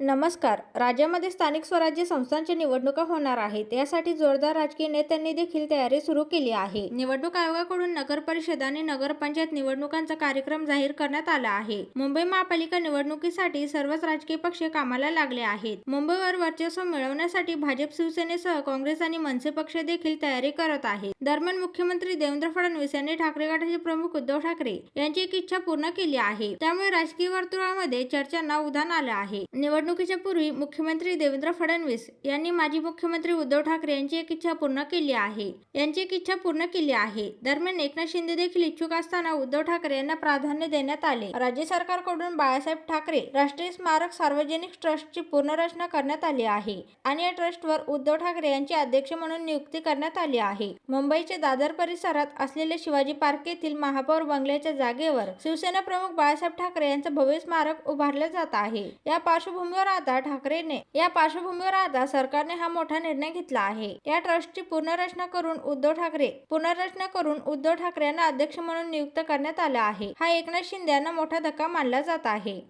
नमस्कार. राज्यामध्ये स्थानिक स्वराज्य संस्थांच्या निवडणुका होणार आहेत. यासाठी जोरदार राजकीय नेत्यांनी देखील तयारी सुरू केली आहे. निवडणूक आयोगाकडून नगर परिषद आणि नगरपंचायत निवडणुकांचा कार्यक्रम जाहीर करण्यात आला आहे. मुंबई महापालिका निवडणुकीसाठी सर्वच राजकीय पक्ष कामाला लागले आहेत. मुंबईवर वर्चस्व मिळवण्यासाठी भाजप शिवसेनेसह काँग्रेस आणि मनसे पक्ष देखील तयारी करत आहेत. दरम्यान मुख्यमंत्री देवेंद्र फडणवीस यांनी ठाकरे गटाचे प्रमुख उद्धव ठाकरे यांची एक इच्छा पूर्ण केली आहे. त्यामुळे राजकीय वर्तुळामध्ये चर्चांना उधाण आलं आहे. निवडणुकीच्या पूर्वी मुख्यमंत्री देवेंद्र फडणवीस यांनी माजी मुख्यमंत्री उद्धव ठाकरे यांची एक इच्छा पूर्ण केली आहे. यांची एक इच्छा पूर्ण केली आहे. दरम्यान एकनाथ शिंदे देखील इच्छुक असताना उद्धव ठाकरे यांना प्राधान्य देण्यात आले. राज्य सरकारकडून बाळासाहेब ठाकरे राष्ट्रीय स्मारक सार्वजनिक ट्रस्टची पुनर्रचना करण्यात आली आहे आणि या ट्रस्टवर उद्धव ठाकरे यांची अध्यक्ष म्हणून नियुक्ती करण्यात आली आहे. मुंबईच्या दादर परिसरात असलेल्या शिवाजी पार्क येथील महापौर बंगल्याच्या जागेवर शिवसेना प्रमुख बाळासाहेब ठाकरे यांचं भव्य स्मारक उभारलं जात आहे. या पार्श्वभूमी पार्श्वभूमीवर आता ठाकरेने या पार्श्वभूमीवर आता सरकारने हा मोठा निर्णय घेतला आहे. या ट्रस्टची पुनर्रचना करून उद्धव ठाकरे पुनर्रचना करून उद्धव ठाकरे यांना अध्यक्ष म्हणून नियुक्त करण्यात आलं आहे. हा एकनाथ शिंदे यांना मोठा धक्का मानला जात आहे.